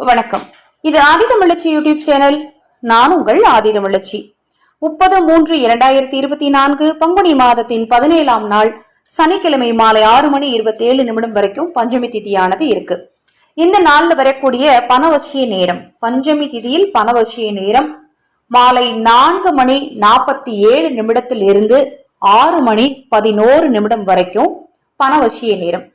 வணக்கம். இது ஆதிதமிழச்சி YouTube channel. நான் உங்கள் ஆதிதமிழச்சி முப்பது மூன்று இரண்டாயிரத்தி இருபத்தி நான்கு பங்குனி மாதத்தின் பதினேழாம் நாள் சனிக்கிழமை மாலை ஆறு மணி இருபத்தி ஏழு நிமிடம் வரைக்கும் பஞ்சமி திதியானது இருக்கு. இந்த நாளில் வரக்கூடிய பணவசிய நேரம் பஞ்சமி திதியில் பணவசிய நேரம் மாலை நான்கு மணி நாற்பத்தி ஏழு நிமிடத்தில் இருந்து ஆறு மணி பதினோரு நிமிடம் வரைக்கும் பணவசிய நேரம்.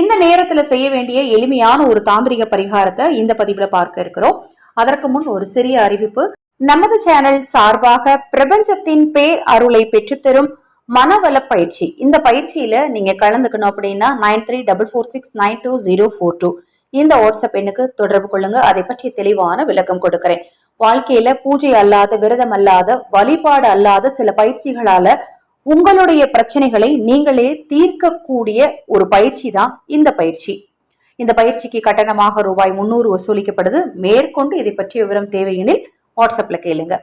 இந்த நேரத்துல செய்ய வேண்டிய எளிமையான ஒரு தாந்திரிக பரிகாரத்தை இந்த பதிவுல பார்க்க இருக்கிறோம். அதற்கு முன் ஒரு சிறிய அறிவிப்பு. நமது சேனல் சார்பாக பிரபஞ்சத்தின் பேர் அருளை பெற்றுத்தரும் மனவள பயிற்சி. இந்த பயிற்சியில நீங்க கலந்துக்கணும் அப்படின்னா nine three double four six nine two zero four two. இந்த வாட்ஸ்அப் எண்ணுக்கு தொடர்பு கொள்ளுங்க. அதை பற்றி தெளிவான விளக்கம் கொடுக்கிறேன். வாழ்க்கையில பூஜை அல்லாத விரதம் அல்லாத வழிபாடு அல்லாத சில பயிற்சிகளால உங்களுடைய பிரச்சனைகளை நீங்களே தீர்க்கக்கூடிய ஒரு பயிற்சி தான் இந்த பயிற்சி. இந்த பயிற்சிக்கு கட்டணமாக ரூபாய் முன்னூறு வசூலிக்கப்படுது. மேற்கொண்டு இதை பற்றிய விவரம் தேவையெனில் வாட்ஸ்அப்ல கேளுங்க.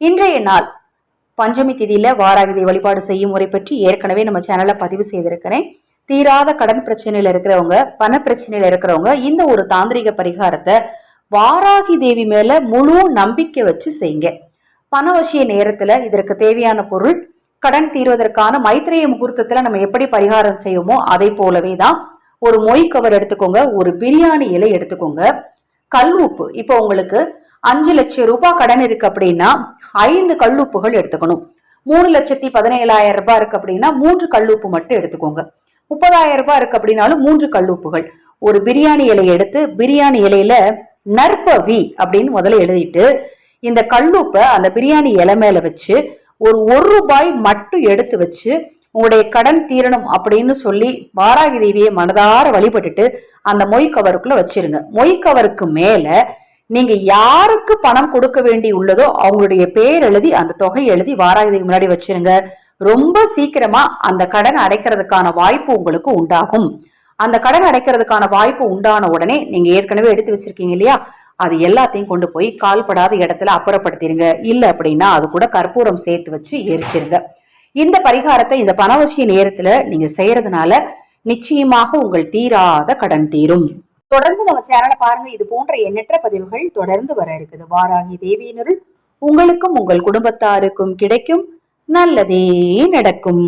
இன்றைய நாள் பஞ்சமி திதியில வாராகிதை வழிபாடு செய்யும் முறை பற்றி ஏற்கனவே நம்ம சேனல்ல பதிவு செய்திருக்கிறேன். தீராத கடன் பிரச்சனையில இருக்கிறவங்க பண பிரச்சனையில இருக்கிறவங்க இந்த ஒரு தாந்திரிக பரிகாரத்தை வாராகி தேவி மேல முழு நம்பிக்கை வச்சு செய்யுங்க. பணவசிய நேரத்துல இதற்கு தேவையான பொருள் கடன் தீர்வதற்கான மைத்திரைய முகூர்த்தத்துல நம்ம எப்படி பரிகாரம் செய்வோமோ அதை போலவே தான் ஒரு மொய் கவர் எடுத்துக்கோங்க ஒரு பிரியாணி இலை எடுத்துக்கோங்க. கல் உப்பு. இப்போ உங்களுக்கு அஞ்சு லட்சம் ரூபாய் கடன் இருக்கு அப்படின்னா ஐந்து கல்லுப்புகள் எடுத்துக்கணும். மூணு லட்சத்தி பதினேழாயிரம் ரூபாய் இருக்கு அப்படின்னா மூன்று கல்லுப்பு மட்டும் எடுத்துக்கோங்க. முப்பதாயிரம் ரூபாய் இருக்கு அப்படின்னாலும் மூன்று கல்லுப்புகள் ஒரு பிரியாணி இலையை எடுத்து பிரியாணி இலையில நற்பவி அப்படின்னு முதல்ல எழுதிட்டு இந்த கல்லுப்பை அந்த பிரியாணி இலை மேல வச்சு ஒரு ஒரு ரூபாய் மட்டும் எடுத்து வச்சு உங்களுடைய கடன் தீரணும் அப்படின்னு சொல்லி பாராகி தேவியை மனதார வழிபட்டுட்டு அந்த மொய் கவருக்குள்ள வச்சிருங்க. மொய் கவருக்கு மேல நீங்க யாருக்கு பணம் கொடுக்க வேண்டி உள்ளதோ அவங்களுடைய பேர் எழுதி அந்த தொகை எழுதி வாராகி தேவி முன்னாடி வச்சிருங்க. ரொம்ப சீக்கிரமா அந்த கடன் அடைக்கிறதுக்கான வாய்ப்பு உங்களுக்கு உண்டாகும். அந்த கடன் அடைக்கிறதுக்கான வாய்ப்பு உண்டான உடனே நீங்க ஏற்கனவே எடுத்து வச்சிருக்கீங்க இல்லையா? அது எல்லாத்தையும் கொண்டு போய் கால்படாத இடத்துல அப்புறப்படுத்திடுங்க இல்லை அப்படின்னா அது கூட கற்பூரம் சேர்த்து வச்சு எரிச்சிருங்க. இந்த பரிகாரத்தை இந்த பணவசிய நேரத்துல நீங்க செய்யறதுனால நிச்சயமாக உங்கள் தீராத கடன் தீரும். தொடர்ந்து நம்ம சேனலை பாருங்க. இது போன்ற எண்ணற்ற பதிவுகள் தொடர்ந்து வர இருக்குது. வாராகி தேவியினருள் உங்களுக்கும் உங்கள் குடும்பத்தாருக்கும் கிடைக்கும். நல்லதே நடக்கும்.